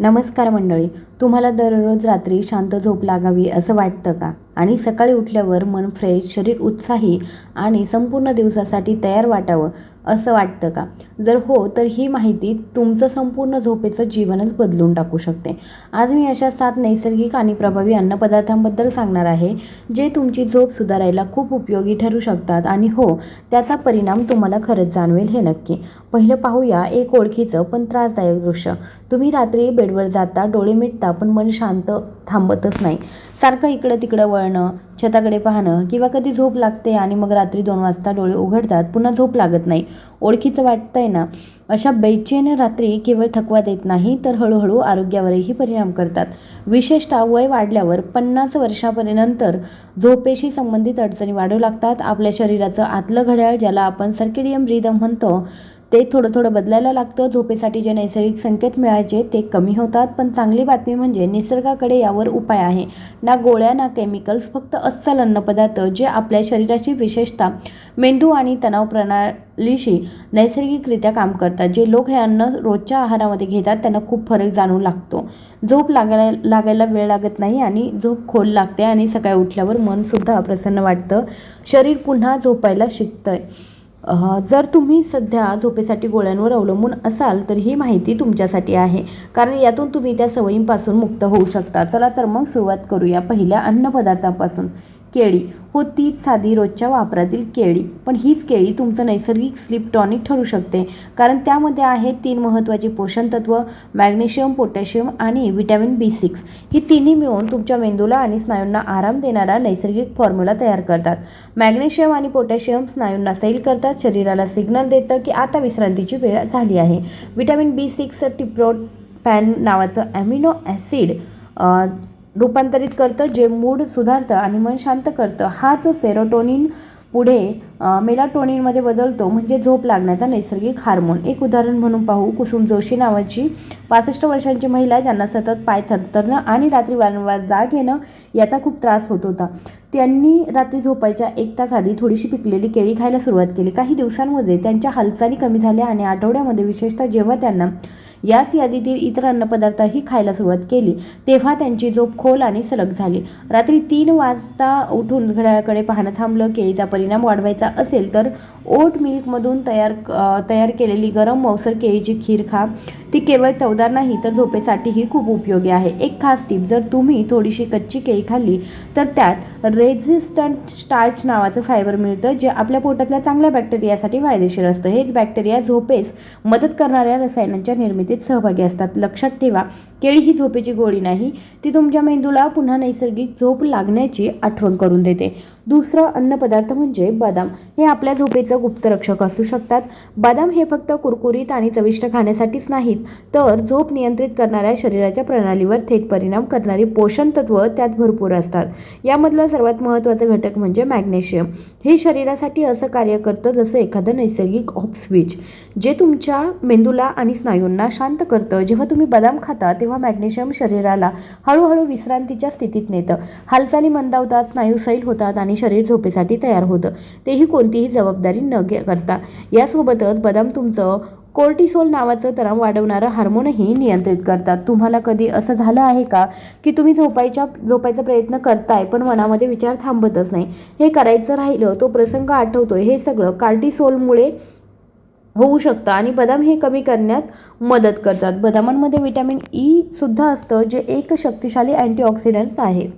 नमस्कार मंडळी तुम्हाला दररोज रात्री शांत झोप लागावी असं वाटतं का? आणि सकाळी उठल्यावर मन फ्रेश शरीर उत्साही आणि संपूर्ण दिवसासाठी तयार वाटावं असं वाटतं का? जर हो तर ही माहिती तुमचं संपूर्ण झोपेचं जीवनच बदलून टाकू शकते. आज मी अशा सात नैसर्गिक आणि प्रभावी अन्नपदार्थांबद्दल सांगणार आहे जे तुमची झोप सुधारायला खूप उपयोगी ठरू शकतात आणि हो त्याचा परिणाम तुम्हाला खरंच जाणवेल हे नक्की. पहिलं पाहूया एक ओळखीचं पण त्रासदायक दृश्य. तुम्ही रात्री बेडवर जाता डोळे मिटता पण मन शांत थांबतच नाही. सारखं इकडं तिकडं वळणं छताकडे पाहणं किंवा कधी झोप लागते आणि मग रात्री दोन वाजता डोळे उघडतात पुन्हा झोप लागत नाही. ओळखीचं वाटतंय ना? अशा बेचैन रात्री केवळ थकवा देत नाही तर हळूहळू आरोग्यावरही परिणाम करतात. विशेषतः वय वाढल्यावर पन्नास वर्षापर्यंतर झोपेशी संबंधित अडचणी वाढू लागतात. आपल्या शरीराचं आतलं घड्याळ ज्याला आपण सर्किडियम रिदम म्हणतो ते थोडं थोडं बदलायला लागतं. झोपेसाठी जे नैसर्गिक संकेत मिळायचे ते कमी होतात. पण चांगली बातमी म्हणजे निसर्गाकडे यावर उपाय आहे. ना गोळ्या ना केमिकल्स फक्त अस्सल अन्नपदार्थ जे आपल्या शरीराची विशेषतः मेंदू आणि तणाव प्रणालीशी नैसर्गिकरित्या काम करतात. जे लोक हे अन्न रोजच्या आहारामध्ये घेतात त्यांना खूप फरक जाणवू लागतो. झोप लागाय लागायला वेळ लागत नाही आणि झोप खोल लागते आणि सकाळी उठल्यावर मनसुद्धा प्रसन्न वाटतं. शरीर पुन्हा झोपायला शिकतंय. आहे जर तुम्ही सध्या झोपेसाठी गोळ्यांवर अवलंबून असाल तर ही माहिती तुमच्यासाठी आहे. कारण यातून तुम्ही त्या सवयींपासून मुक्त होऊ शकता. चला तर मग सुरुवात करूया पहिल्या अन्नपदार्थापासून केळी. हो तीच साधी रोजच्या वापरातील केळी. पण हीच केळी तुमचं नैसर्गिक स्लीप टॉनिक ठरू शकते. कारण त्यामध्ये आहेत तीन महत्त्वाची पोषणतत्व मॅग्नेशियम पोटॅशियम आणि विटॅमिन बी सिक्स. ही तिन्ही मिळून तुमच्या मेंदूला आणि स्नायूंना आराम देणारा नैसर्गिक फॉर्म्युला तयार करतात. मॅग्नेशियम आणि पोटॅशियम स्नायूंना सैल करतात. शरीराला सिग्नल देतं की आता विश्रांतीची वेळ झाली आहे. Vitamin B six tryptophan नावाचं ॲमिनो ॲसिड रूपांतरित करतं जे मूड सुधारतं आणि मन शांत करतं हाच सेरोटोनिन पुढे मेलाटोनिनमध्ये बदलतो. म्हणजे झोप लागण्याचा नैसर्गिक हार्मोन एक उदाहरण म्हणून पाहू. कुसुम जोशी नावाची पासष्ट वर्षांची महिला ज्यांना सतत पाय थरथरणं आणि रात्री वारंवार जाग येणं याचा खूप त्रास होत होता. त्यांनी रात्री झोपायच्या एक तास आधी थोडीशी पिकलेली केळी खायला सुरुवात केली. काही दिवसांमध्ये त्यांच्या हालचाली कमी झाल्या आणि आठवड्यामध्ये विशेषतः जेव्हा त्यांना याच यादीतील इतर अन्नपदार्थही खायला सुरुवात केली. तेव्हा त्यांची झोप खोल आणि सलग झाली. रात्री तीन वाजता उठून घड्याळाकडे पाहणं थांबलं. केळीचा परिणाम वाढवायचा असेल तर ओट मिल्कमधून तयार तयार केलेली गरम मौसर केळीची खीर खा. ती केवळ चवदार नाही तर झोपेसाठीही खूप उपयोगी आहे. एक खास टीप जर तुम्ही थोडीशी कच्ची केळी खाल्ली तर त्यात रेझिस्टंट स्टार्च नावाचं फायबर मिळतं जे आपल्या पोटातल्या चांगल्या बॅक्टेरियासाठी फायदेशीर असतं. हेच बॅक्टेरिया झोपेस मदत करणाऱ्या रसायनांच्या निर्मितीत सहभागी असतात. लक्षात ठेवा केळी ही झोपेची गोळी नाही ती तुमच्या मेंदूला पुन्हा नैसर्गिक झोप लागण्याची आठवण करून देते. दुसरं अन्नपदार्थ म्हणजे बदाम. हे आपल्या झोपेचं गुप्तरक्षक असू शकतात. बदाम हे फक्त कुरकुरीत आणि चविष्ट खाण्यासाठीच नाहीत तर झोप नियंत्रित करणाऱ्या शरीराच्या प्रणालीवर थेट परिणाम करणारी पोषण तत्व त्यात भरपूर असतात. यामधलं सर्वात महत्त्वाचं घटक म्हणजे मॅग्नेशियम. हे शरीरासाठी असं कार्य करतं जसं एखादं नैसर्गिक ऑफ स्विच जे तुमच्या मेंदूला आणि स्नायूंना शांत करतं. जेव्हा तुम्ही बदाम खाता तेव्हा मॅग्नेशियम शरीराला हळूहळू विश्रांतीच्या स्थितीत नेतं. हालचाली मंदावतात स्नायू सैल होतात आणि शरीर झोपेसाठी तयार होतं. तेही कोणतीही जबाबदारी न घे करता. यासोबतच बदाम तुमचं कोर्टिसोल नावाचं तणाव वाढवणारं हार्मोनही नियंत्रित करतात. तुम्हाला कधी असं झालं आहे का की तुम्ही झोपायच्या झोपायचा प्रयत्न करताय पण मनामध्ये विचार थांबतच नाही? हे करायचं राहिलं तो प्रसंग आठवतोय. हे सगळं कार्टिसोलमुळे होऊ शकतं आणि बदाम हे कमी करण्यात मदत करतात. बदामांमध्ये विटॅमिन ई e सुद्धा असतं जे एक शक्तिशाली अँटीऑक्सिडंट्स आहे.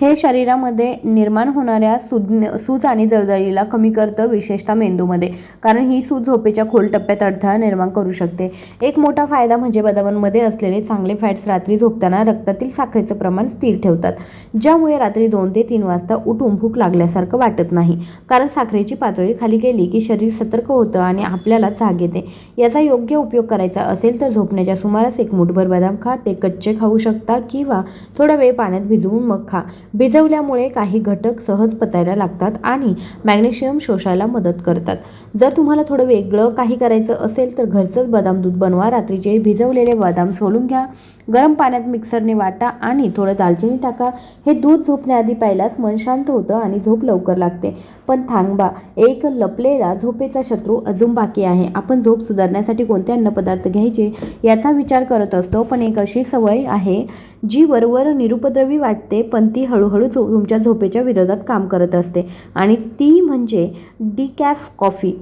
हे शरीरामध्ये निर्माण होणाऱ्या सूज सूज आणि जळजळीला कमी करतं विशेषतः मेंदूमध्ये कारण ही सूज झोपेच्या खोल टप्प्यात अडथळा निर्माण करू शकते. एक मोठा फायदा म्हणजे बदामांमध्ये असलेले चांगले फॅट्स रात्री झोपताना रक्तातील साखरेचं प्रमाण स्थिर ठेवतात ज्यामुळे रात्री दोन ते तीन वाजता उठून भूक लागल्यासारखं वाटत नाही. कारण साखरेची पातळी खाली गेली की शरीर सतर्क होतं आणि आपल्याला जाग येते. याचा योग्य उपयोग करायचा असेल तर झोपण्याच्या सुमारास एक मुठभर बदाम खा ते कच्चे खाऊ शकता किंवा थोडा वेळ पाण्यात भिजवून मग खा. भिजवल्यामुळे काही घटक सहज पचायला लागतात आणि मॅग्नेशियम शोषायला मदत करतात. जर तुम्हाला थोडं वेगळं काही करायचं असेल तर घरचंच बदाम दूध बनवा रात्रीचे भिजवलेले बदाम सोलून घ्या. गरम पाण्यात मिक्सरने वाटा आणि थोडं दालचिनी टाका. हे दूध झोपण्याआधी प्यायलाच मन शांत होतं आणि झोप लवकर लागते. पण थांबा एक लपलेला झोपेचा शत्रू अजून बाकी आहे. आपण झोप सुधारण्यासाठी कोणते अन्नपदार्थ घ्यायचे याचा विचार करत असतो पण एक अशी सवय आहे जी वरवर निरुपद्रवी वाटते पण ती हळूहळू झो तुमच्या झोपेच्या विरोधात काम करत असते. आणि ती म्हणजे डिकॅफ कॉफी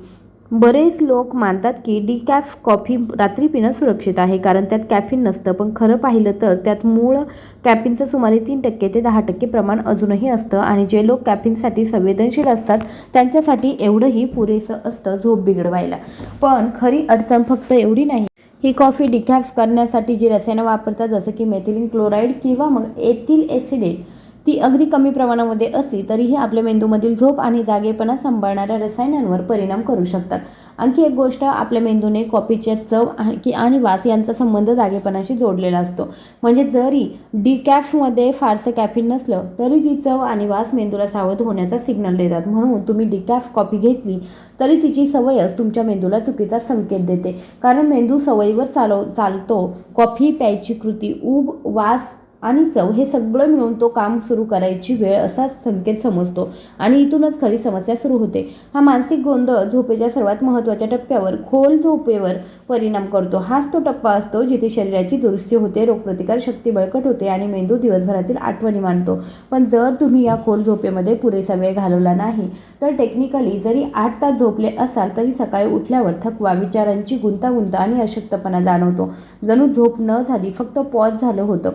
बरेच लोक मानतात की डिकॅफ कॉफी रात्री पिणं सुरक्षित आहे कारण त्यात कॅफिन नसतं. पण खरं पाहिलं तर त्यात मूळ कॅफिनचं सुमारे तीन टक्के ते दहा टक्के प्रमाण अजूनही असतं. आणि जे लोक कॅफिनसाठी संवेदनशील असतात त्यांच्यासाठी एवढंही पुरेसं असतं झोप बिघडवायला. पण खरी अडचण फक्त एवढी नाही. ही कॉफी डिकॅफ करण्यासाठी जी रसायनं वापरतात जसं की मेथिलिन क्लोराईड किंवा मग एथिल एसिडेट ती अगदी कमी प्रमाणामध्ये असली तरीही आपल्या मेंदूमधील झोप आणि जागेपणा सांभाळणाऱ्या रसायनांवर परिणाम करू शकतात. आणखी एक गोष्ट आपल्या मेंदूने कॉफीच्या चव आणखी आणि वास यांचा संबंध जागेपणाशी जोडलेला असतो. म्हणजे जरी डिकॅफमध्ये फारसं कॅफिन नसलं तरी ती चव आणि वास मेंदूला सावध होण्याचा सिग्नल देतात. म्हणून तुम्ही डिकॅफ कॉफी घेतली तरी तिची सवयच तुमच्या मेंदूला चुकीचा संकेत देते. कारण मेंदू सवयीवर चालव चालतो. कॉफी प्यायची कृती ऊब वास आणि चव हे सगळं मिळून तो काम सुरू करायची वेळ असा संकेत समजतो. आणि इथूनच खरी समस्या सुरू होते. हा मानसिक गोंधळ झोपेच्या सर्वात महत्त्वाच्या टप्प्यावर खोल झोपेवर परिणाम करतो. हाच तो टप्पा असतो जिथे शरीराची दुरुस्ती होते रोगप्रतिकार शक्ती बळकट होते आणि मेंदू दिवसभरातील आठवणी मानतो पण जर तुम्ही या खोल झोपेमध्ये पुरेसा वेळ घालवला नाही तर टेक्निकली जरी आठ तास झोपले असाल तरी सकाळी उठल्यावर थकवा विचारांची गुंतागुंत आणि अशक्तपणा जाणवतो. जणू झोप न झाली फक्त पॉज झालं होतं.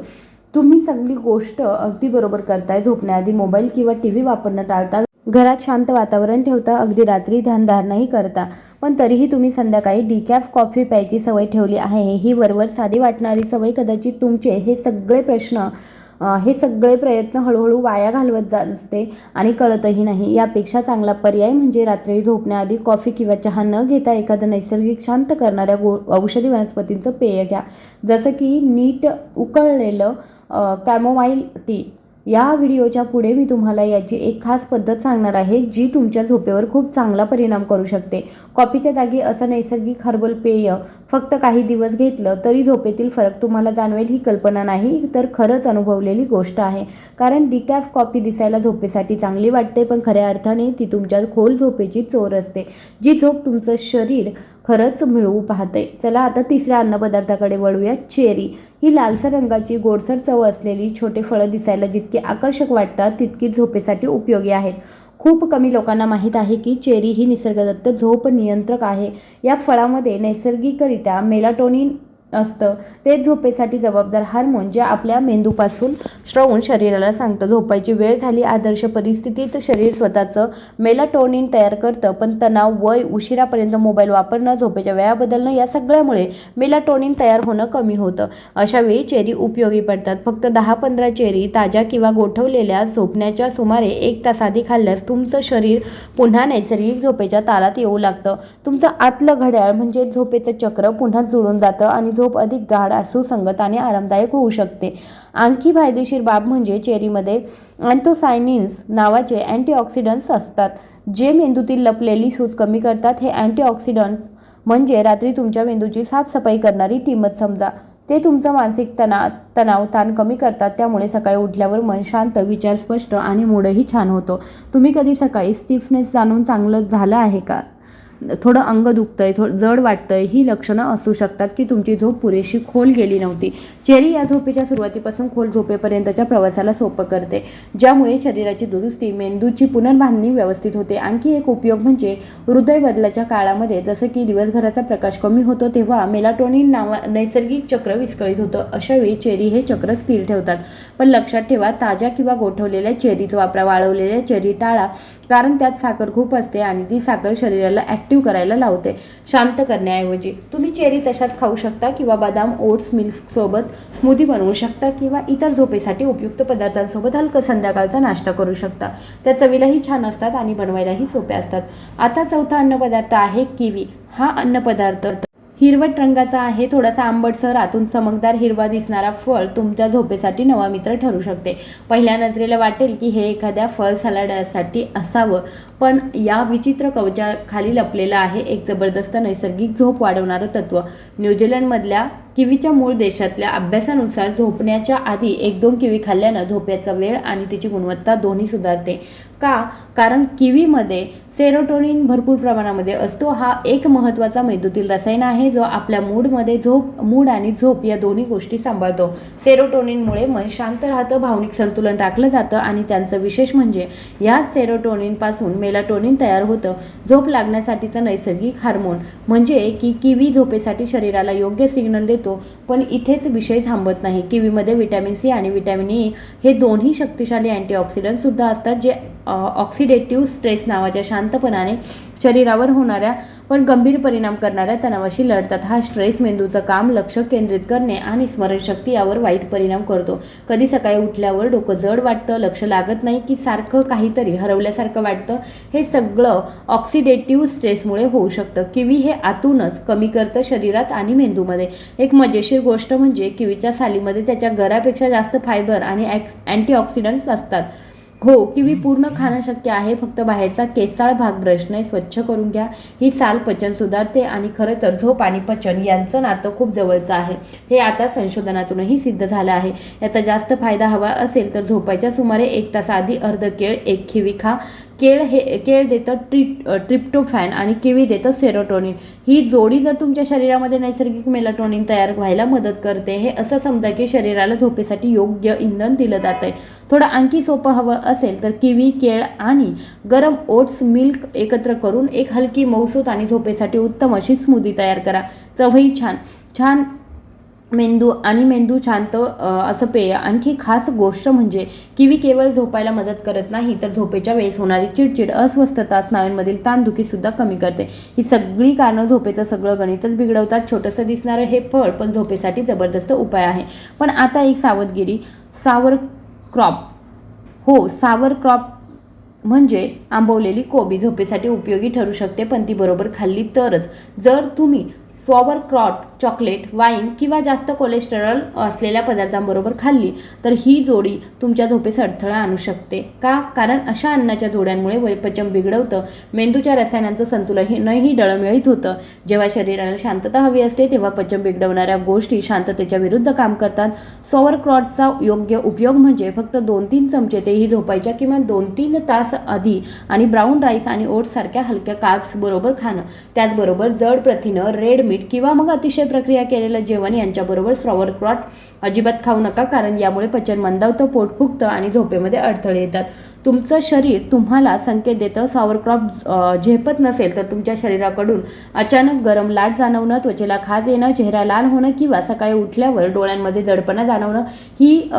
तुम्ही सगळी गोष्ट अगदी बरोबर करताय. झोपण्याआधी मोबाईल किंवा टी व्ही वापरणं टाळता. घरात शांत वातावरण ठेवता. अगदी रात्री ध्यानधारणाही करता. पण तरीही तुम्ही संध्याकाळी डिकॅफ कॉफी प्यायची सवय ठेवली आहे. ही वरवर साधी वाटणारी सवय कदाचित तुमचे हे सगळे प्रश्न हे सगळे प्रयत्न हळूहळू वाया घालवत जात असते आणि कळतही नाही. यापेक्षा चांगला पर्याय म्हणजे रात्री झोपण्याआधी कॉफी किंवा चहा न घेता एखादं नैसर्गिक शांत करणाऱ्या गो औषधी वनस्पतींचं पेय घ्या. जसं की नीट उकळलेलं कॅमोमाईल टी या व्हिडिओच्या पुढे मी तुम्हाला याची एक खास पद्धत सांगणार आहे जी तुमच्या झोपेवर खूप चांगला परिणाम करू शकते. कॉफीच्या जागी असं नैसर्गिक हर्बल पेय फक्त काही दिवस घेतलं तरी झोपेतील फरक तुम्हाला जाणवेल ही कल्पना नाही तर खरंच अनुभवलेली गोष्ट आहे. कारण डिकॅफ कॉफी दिसायला झोपेसाठी चांगली वाटते पण खऱ्या अर्थाने ती तुमच्या खोल झोपेची चोर असते. जी झोप तुमचं शरीर खरंच मिळवू पाहते. चला आता तिसऱ्या अन्नपदार्थाकडे वळूया. चेरी. ही लालसर रंगाची गोडसर चव असलेली छोटे फळं दिसायला जितकी आकर्षक वाटतात तितकी झोपेसाठी उपयोगी आहेत. खूप कमी लोकांना माहीत आहे की चेरी ही निसर्गदत्त झोप नियंत्रक आहे. या फळामध्ये नैसर्गिकरित्या मेलाटोनिन असतं. ते झोपेसाठी जबाबदार हार्मोन जे आपल्या मेंदूपासून श्रवण शरीराला सांगतं. झोपायची वेळ झाली आदर्श परिस्थितीत शरीर स्वतःचं मेलाटोनिन तयार करतं पण तणाव वय उशिरापर्यंत मोबाईल वापरणं झोपेच्या वेळा बदलणं या सगळ्यामुळे मेलाटोनिन तयार होणं कमी होतं. अशावेळी चेरी उपयोगी पडतात. फक्त दहा पंधरा चेरी ताज्या किंवा गोठवलेल्या झोपण्याच्या सुमारे एक तास आधी खाल्ल्यास तुमचं शरीर पुन्हा नैसर्गिक झोपेच्या तालात येऊ लागतं. तुमचं आतलं घड्याळ म्हणजे झोपेचं चक्र पुन्हा जुळून जातं आणि झोप अधिक गाढ सुसंगत आणि आरामदायक होऊ शकते. आणखी फायदेशीर बाब म्हणजे चेरीमध्ये अँथोसायनिन्स नावाचे अँटीऑक्सिडंट्स असतात. जे मेंदूतील लपलेली सूज कमी करतात हे अँटीऑक्सिडंट्स म्हणजे रात्री तुमच्या मेंदूची साफसफाई करणारी टीमच. समजा ते तुमचं मानसिक तणाव तणाव ताण कमी करतात त्यामुळे सकाळी उठल्यावर मन शांत विचार स्पष्ट आणि मूडही छान होतो. तुम्ही कधी सकाळी स्टिफनेस जाणून चांगलं झालं आहे का? थोडं अंग दुखतं आहे थोडं जड वाटतं आहे ही लक्षणं असू शकतात की तुमची झोप पुरेशी खोल गेली नव्हती. चेरी या झोपेच्या सुरुवातीपासून खोल झोपेपर्यंतच्या प्रवासाला सोपं करते ज्यामुळे शरीराची दुरुस्ती मेंदूची पुनर्बांधणी व्यवस्थित होते. आणखी एक उपयोग म्हणजे हृदय बदलाच्या काळामध्ये जसं की दिवसभराचा प्रकाश कमी होतो तेव्हा मेलाटोनिन नावा नैसर्गिक चक्र विस्कळीत होतं. अशावेळी चेरी हे चक्र स्थिर ठेवतात. पण लक्षात ठेवा ताज्या किंवा गोठवलेल्या चेरीचा वापरा वाळवलेल्या चेरी टाळा कारण त्यात साखर खूप असते आणि ती साखर शरीराला ॲक्ट ॲक्टिव्ह करायला लावते. शांत करण्याऐवजी. तुम्ही चेरी तशाच खाऊ शकता किंवा बदाम ओट्स मिल्क सोबत स्मूदी बनवू शकता किंवा इतर झोपेसाठी उपयुक्त पदार्थांसोबत हलकं संध्याकाळचा नाश्ता करू शकता. त्या चवीलाही छान असतात आणि बनवायलाही सोप्या असतात. आता चौथा अन्नपदार्थ आहे किवी. हा अन्नपदार्थ हिरवट रंगाचा आहे. थोडासा आंबटसर आतून चमकदार हिरवा दिसणारा फळ तुमच्या झोपेसाठी नवा मित्र ठरू शकते. पहिल्या नजरेला वाटेल की हे एखाद्या फळ सलाडासाठी असावं पण या विचित्र कवचाखाली लपलेलं आहे. एक जबरदस्त नैसर्गिक झोप वाढवणारं तत्व. न्यूझीलंडमधल्या किवीच्या मूळ देशातल्या अभ्यासानुसार झोपण्याच्या आधी एक दोन किवी खाल्ल्यानं झोपेचा वेळ आणि तिची गुणवत्ता दोन्ही सुधारते. का? कारण किवीमध्ये सेरोटोनिन भरपूर प्रमाणामध्ये असतो. हा एक महत्त्वाचा मेंदूतील रसायन आहे जो आपल्या मूडमध्ये झोप मूड आणि झोप या दोन्ही गोष्टी सांभाळतो. सेरोटोनिनमुळे मन शांत राहतं भावनिक संतुलन राखलं जातं आणि त्यांचं विशेष म्हणजे या सेरोटोनिनपासून मेलाटोनिन तयार होतं. झोप लागण्यासाठीचं नैसर्गिक हार्मोन म्हणजे की किवी झोपेसाठी शरीराला योग्य सिग्नल देतो पण इथेच विषय थांबत नाही. किवीमध्ये विटॅमिन सी आणि विटॅमिन ई हे दोन्ही शक्तिशाली अँटीऑक्सिडंट सुद्धा असतात जे ऑक्सिडेटिव्ह स्ट्रेस नावाच्या शांतपणाने शरीरावर होणाऱ्या पण गंभीर परिणाम करणाऱ्या तणावाशी लढतात. हा स्ट्रेस मेंदूचं काम लक्ष केंद्रित करणे आणि स्मरणशक्ती यावर वाईट परिणाम करतो. कधी सकाळी उठल्यावर डोकं जड वाटतं लक्ष लागत नाही की सारखं काहीतरी हरवल्यासारखं वाटतं. हे सगळं ऑक्सिडेटिव्ह स्ट्रेसमुळे होऊ शकतं. किवी हे आतूनच कमी करतं शरीरात आणि मेंदूमध्ये. एक मजेशीर गोष्ट म्हणजे किवीच्या सालीमध्ये त्याच्या गरापेक्षा जास्त फायबर आणि ॲक्स अँटीऑक्सिडंट्स असतात. हो किवी पूर्ण खाणं शक्य आहे फक्त बाहेरचा केसाळ भाग ब्रशने स्वच्छ करून घ्या. ही साल पचन सुधारते आणि खरं तर झोप आणि पचन यांचं नातं खूप जवळचं आहे. हे आता संशोधनातूनही सिद्ध झालं आहे. याचा जास्त फायदा हवा असेल तर झोपायच्या सुमारे एक तास आधी अर्ध केळ एक खिवी खा. केळ हे केळ देतं ट्रि ट्रिप्टोफॅन आणि किवी देतं सेरोटोनिन. ही जोडी जर तुमच्या शरीरामध्ये नैसर्गिक मेलाटोनिन तयार व्हायला मदत करते हे असं समजा की शरीराला झोपेसाठी योग्य इंधन दिलं जात आहे थोडं आणखी सोपं हवं असेल तर किवी केळ आणि गरम ओट्स मिल्क एकत्र करून एक हलकी मौसूत आणि झोपेसाठी उत्तम अशी स्मूदी तयार करा. चवही छान. छान मेंदू आणि मेंदू शांत असं पेय आणखी खास गोष्ट म्हणजे किवी केवळ झोपायला मदत करत नाही तर झोपेच्या वेळेस होणारी चिडचिड अस्वस्थता स्नायूंमधील ताणदुखीसुद्धा कमी करते. ही सगळी कारणं झोपेचं सगळं गणितच बिघडवतात. छोटंसं दिसणारं हे फळ पण झोपेसाठी जबरदस्त उपाय आहे. पण आता एक सावधगिरी सावर क्रॉप. हो सावर क्रॉप म्हणजे आंबवलेली कोबी झोपेसाठी उपयोगी ठरू शकते पण ती बरोबर खाल्ली तरच. जर तुम्ही सॉवर क्रॉट चॉकलेट वाईन किंवा जास्त कोलेस्टेरॉल असलेल्या पदार्थांबरोबर खाल्ली तर ही जोडी तुमच्या झोपेस अडथळा आणू शकते. का? कारण अशा अन्नाच्या जोड्यांमुळे वयपचन बिघडवतं मेंदूच्या रसायनांचं संतुलनही डळमळीत होतं. जेव्हा शरीराला शांतता हवी असते तेव्हा पचन बिघडवणाऱ्या गोष्टी शांततेच्या विरुद्ध काम करतात. सॉवर क्रॉटचा योग्य उपयोग म्हणजे फक्त दोन तीन चमचे तेही झोपायच्या किंवा दोन तीन तास आधी आणि ब्राऊन राईस आणि ओट्ससारख्या हलक्या कार्ब्सबरोबर खाणं. त्याचबरोबर जड प्रथिनं रेड मीठ किंवा मग अतिशय प्रक्रिया केलेलं जेवण यांच्याबरोबर सॉवरक्रॉट अजिबात खाऊ नका कारण यामुळे पचन मंदावतं पोट फुगतं आणि झोपेमध्ये अडथळे येतात. तुमचं शरीर तुम्हाला संकेत देतं सॉवरक्रॉप झेपत नसेल तर तुमच्या शरीराकडून अचानक गरम लाट जाणवणं त्वचेला खाज येणं चेहरा लाल होणं किंवा सकाळी उठल्यावर डोळ्यांमध्ये जडपणा जाणवणं ही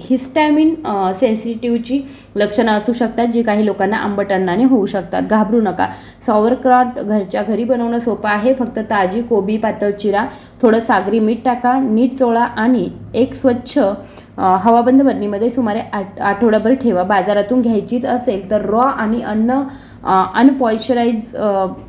हिस्टॅमिन सेन्सिटिव्हची लक्षणं असू शकतात जी काही लोकांना आंबट अन्नाने होऊ शकतात. घाबरू नका. सॉवरक्रॉट घरच्या घरी बनवणं सोपं आहे. फक्त ताजी कोबी पातळ चिरा थोडं सागरी मीठ टाका नीट चोळा आणि एक स्वच्छ हवाबंद बरणीमध्ये सुमारे आठ आठवडाभर ठेवा. बाजारातून घ्यायचीच असेल तर रॉ आणि अन्न अनपॉइश्चराईज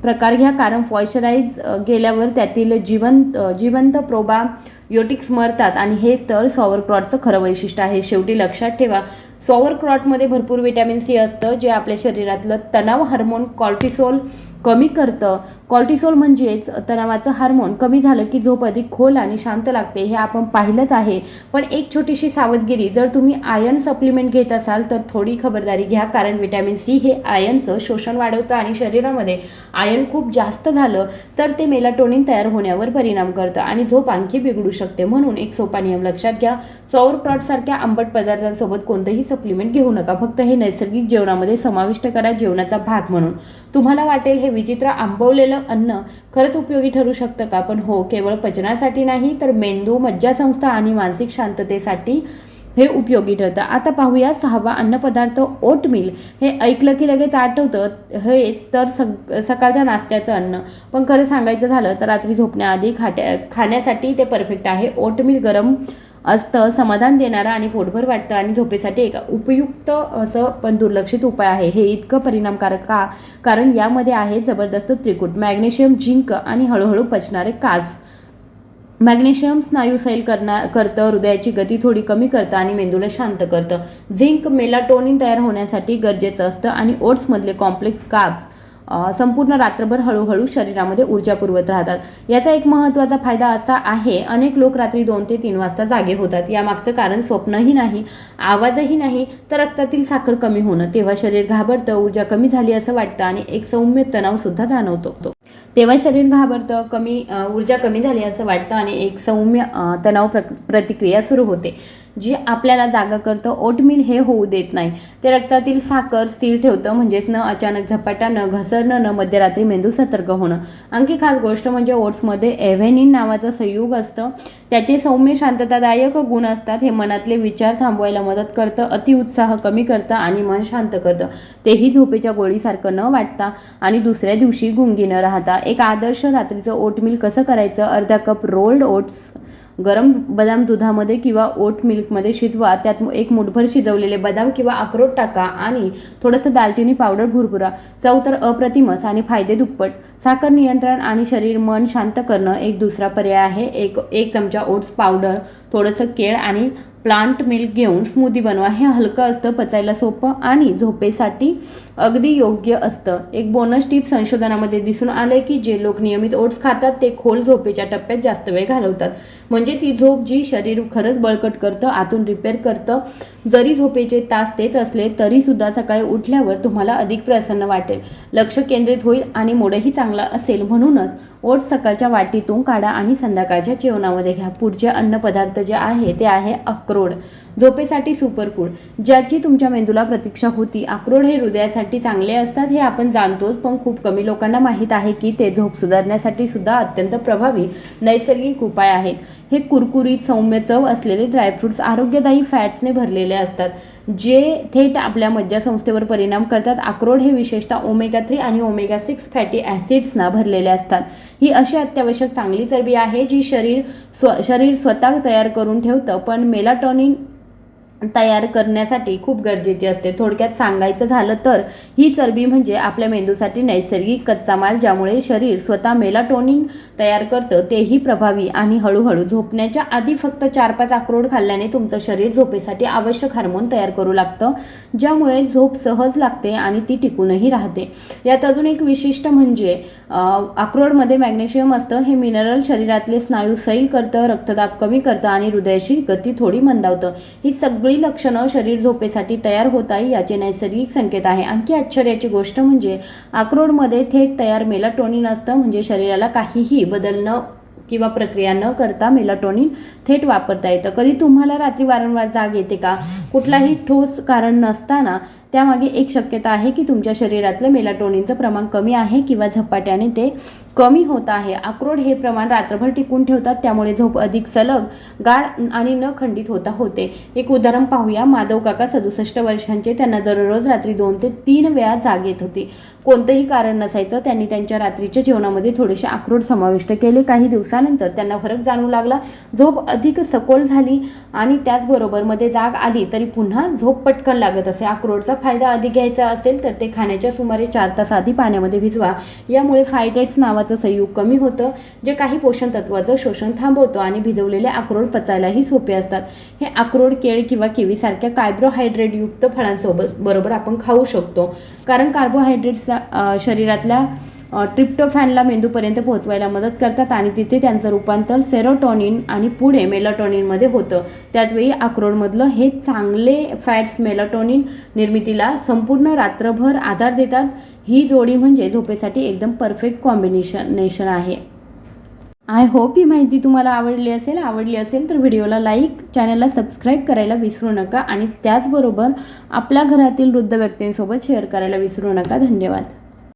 प्रकार घ्या. कारण पॉइश्चराईज गेल्यावर त्यातील जिवंत जिवंत प्रोबा योटिक्स मरतात आणि हेच तर सॉवरक्रॉटचं खरं वैशिष्ट्य आहे. शेवटी लक्षात ठेवा सॉवरक्रॉटमध्ये भरपूर विटॅमिन सी असतं जे आपल्या शरीरातलं तणाव हार्मोन कॉर्टिसोल कमी करतं. कॉर्टिसोल म्हणजेच तणावाचं हार्मोन कमी झालं की झोप अधिक खोल आणि शांत लागते हे आपण पाहिलंच आहे. पण एक छोटीशी सावधगिरी जर तुम्ही आयर्न सप्लिमेंट घेत असाल तर थोडी खबरदारी घ्या. कारण विटॅमिन सी हे आयर्नचं शोषण वाढवतं आणि शरीरामध्ये आयर्न खूप जास्त झालं तर ते मेलाटोनिन तयार होण्यावर परिणाम करतं आणि झोप आणखी बिघडू शकते. म्हणून एक सोपा नियम लक्षात घ्या. सौर प्रॉटसारख्या आंबट पदार्थांसोबत कोणतंही सप्लिमेंट घेऊ नका. फक्त हे नैसर्गिक जेवणामध्ये समाविष्ट करा जेवणाचा भाग म्हणून. तुम्हाला वाटेल हे विचित्र आंबवलेलं अन्न खरंच उपयोगी ठरू शकतं का? पण हो केवळ पचनासाठी नाही तर मेंदू मज्जासंस्था आणि मानसिक शांततेसाठी हे उपयोगी ठरतं. आता पाहूया सहावा अन्नपदार्थ ओटमील. हे ऐकलं की लगेच आठवतं हेच तर सग सकाळच्या नाश्त्याचं अन्न. पण खरं सांगायचं झालं तर रात्री झोपण्याआधी खाट्या खाण्यासाठी ते परफेक्ट आहे. ओटमील गरम असतं समाधान देणारं आणि पोटभर वाटतं आणि झोपेसाठी एक उपयुक्त असं पण दुर्लक्षित उपाय आहे. हे इतकं परिणामकारक का? कारण यामध्ये आहे जबरदस्त त्रिकूट मॅग्नेशियम झिंक आणि हळूहळू पचणारे कार्ब्स मॅग्नेशियम स्नायू सैल करणार करतं हृदयाची गती थोडी कमी करतं आणि मेंदूला शांत करतं. झिंक मेलाटोनिन तयार होण्यासाठी गरजेचं असतं आणि ओट्समधले कॉम्प्लेक्स कार्ब्स संपूर्ण रात्रभर हळूहळू शरीरामध्ये ऊर्जा पुरवत राहतात. याचा एक महत्त्वाचा फायदा असा आहे अनेक लोक रात्री दोन ते तीन वाजता जागे होतात. यामागचं कारण स्वप्नही नाही आवाजही नाही तर रक्तातील साखर कमी होणं. तेव्हा शरीर घाबरतं ऊर्जा कमी झाली असं वाटतं आणि एक सौम्य तणावसुद्धा जाणवतो. तेव्हा शरीर घाबरतं कमी ऊर्जा कमी झाली असं वाटतं आणि एक सौम्य तणाव प्र प्रतिक्रिया सुरू होते. जी आपल्याला जागा करतं ओटमील हे होऊ देत नाही. ते रक्तातील साखर स्थिर ठेवतं म्हणजेच न अचानक झपाट्यानं घसरणं न मध्यरात्री मेंदू सतर्क होणं. आणखी खास गोष्ट म्हणजे ओट्समध्ये एव्हेनिन नावाचं संयुग असतं. त्याचे सौम्य शांततादायक गुण असतात. हे मनातले विचार थांबवायला मदत करतं अतिउत्साह कमी करतं आणि मन शांत करतं. तेही झोपेच्या गोळीसारखं न वाटता आणि दुसऱ्या दिवशी गुंगी न राहता. एक आदर्श रात्रीचं ओटमील कसं करायचं? अर्धा कप रोल्ड ओट्स गरम बदाम दुधामध्ये किंवा ओट मिल्कमध्ये शिजवा. त्यात एक मुठभर शिजवलेले बदाम किंवा अक्रोड टाका आणि थोडंसं दालचिनी पावडर भुरभुरा. चव तर अप्रतिमच आणि फायदे दुप्पट. साखर नियंत्रण आणि शरीर मन शांत करणं एक दुसरा पर्याय आहे. एक एक चमचा ओट्स पावडर थोडंसं केळ आणि प्लांट मिल्क घेऊन स्मूदी बनवा. हे हलकं असतं पचायला सोपं आणि झोपेसाठी अगदी योग्य असतं. एक बोनस टीप संशोधनामध्ये दिसून आले की जे लोक नियमित ओट्स खातात ते खोल झोपेच्या टप्प्यात जास्त वेळ घालवतात. म्हणजे ती झोप जी शरीर खरंच बळकट करतं आतून रिपेअर करतं. जरी झोपेचे तास तेच असले तरी सुद्धा सकाळी उठल्यावर तुम्हाला अधिक प्रसन्न वाटेल. लक्ष केंद्रित होईल आणि मोडही चांगला असेल म्हणूनच ओट सकाळच्या वाटीतून काढा आणि संध्याकाळच्या जेवणामध्ये घ्या. पुढचे अन्नपदार्थ जे आहे ते आहे अक्रोड. झोपेसाठी सुपरफूड ज्याची तुमच्या मेंदूला प्रतीक्षा होती. अक्रोड हे हृदयासाठी चांगले असतात हे आपण जाणतोच पण खूप कमी लोकांना माहीत आहे की ते झोप सुधारण्यासाठी सुद्धा अत्यंत प्रभावी नैसर्गिक उपाय आहेत. हे कुरकुरीत सौम्य चव असलेले ड्रायफ्रुट्स आरोग्यदायी फॅट्सने भरलेले असतात जे थेट आपल्या मज्जासंस्थेवर परिणाम करतात. अक्रोड हे विशेषतः ओमेगा थ्री आणि ओमेगा सिक्स फॅटी ॲसिड्सना भरलेले असतात. ही अशी अत्यावश्यक चांगली चरबी आहे जी शरीर स्व शरीर स्वतः तयार करून ठेवतं पण मेलाटॉनिन तयार करण्यासाठी खूप गरजेची असते. थोडक्यात सांगायचं झालं तर ही चरबी म्हणजे आपल्या मेंदूसाठी नैसर्गिक कच्चा माल ज्यामुळे शरीर स्वतः मेलाटोनिन तयार करतं तेही प्रभावी आणि हळूहळू झोपण्याच्या आधी फक्त चार पाच अक्रोड खाल्ल्याने तुमचं शरीर झोपेसाठी आवश्यक हार्मोन तयार करू लागतं ज्यामुळे झोप सहज लागते आणि ती टिकूनही राहते. यात अजून एक विशिष्ट म्हणजे अक्रोडमध्ये मॅग्नेशियम असतं. हे मिनरल शरीरातले स्नायू सैल करतं रक्तदाब कमी करतं आणि हृदयाची गती थोडी मंदावतं. ही सगळी लक्षणं शरीर झोपेसाठी तयार होत आहे याचे नैसर्गिक संकेत आहे. आणखी आश्चर्याची गोष्ट म्हणजे अक्रोडमध्ये थेट तयार मेलाटोनिन असतं म्हणजे शरीराला काहीही बदल न किंवा प्रक्रिया न करता मेलाटोनिन थेट वापरता येतं. कधी तुम्हाला रात्री वारंवार जाग येते का? कुठलाही ठोस कारण नसताना त्यामागे एक शक्यता आहे की तुमच्या शरीरातलं मेलाटोनिनचं प्रमाण कमी आहे किंवा झपाट्याने ते कमी होत आहे. अक्रोड हे प्रमाण रात्रभर टिकून ठेवतात त्यामुळे झोप अधिक सलग गाढ आणि न खंडित होता होते. एक उदाहरण पाहूया. माधव काका सदुसष्ट वर्षांचे. त्यांना दररोज रात्री दोन ते तीन वेळा जाग येत होती. कोणतंही कारण नसायचं त्यांनी त्यांच्या रात्रीच्या जेवणामध्ये थोडेसे अक्रोड समाविष्ट केले. काही दिवसानंतर त्यांना फरक जाणवू लागला. झोप अधिक सखोल झाली आणि त्याचबरोबरमध्ये जाग आली तरी पुन्हा झोप पटकन लागत असे. अक्रोडचा फायदा अधिक घ्यायचा असेल तर ते खाण्याच्या सुमारे चार तास आधी पाण्यामध्ये भिजवा. यामुळे फायटेट्स नावाचं संयुग कमी होतं जे काही पोषण तत्वाचं शोषण थांबवतं आणि भिजवलेले अक्रोड पचायलाही सोपे असतात. हे अक्रोड केळ किंवा केवीसारख्या कार्बोहायड्रेटयुक्त फळांसोबत बरोबर आपण खाऊ शकतो. कारण कार्बोहायड्रेट्स शरीरातल्या ट्रिप्टोफॅनला मेंदूपर्यंत पोहोचवायला मदत करतात आणि तिथे त्यांचं रूपांतर सेरोटॉनिन आणि पुढे मेलाटॉनिनमध्ये होतं. त्याचवेळी अक्रोडमधलं हे चांगले फॅट्स मेलाटॉनिन निर्मितीला संपूर्ण रात्रभर आधार देतात. ही जोडी म्हणजे झोपेसाठी एकदम परफेक्ट कॉम्बिनेशन नेशन आहे. आय होप ही माहिती तुम्हाला आवडली असेल. आवडली असेल तर व्हिडिओला लाईक चॅनलला सबस्क्राईब करायला विसरू नका आणि त्याचबरोबर आपल्या घरातील वृद्ध व्यक्तींसोबत शेअर करायला विसरू नका. धन्यवाद.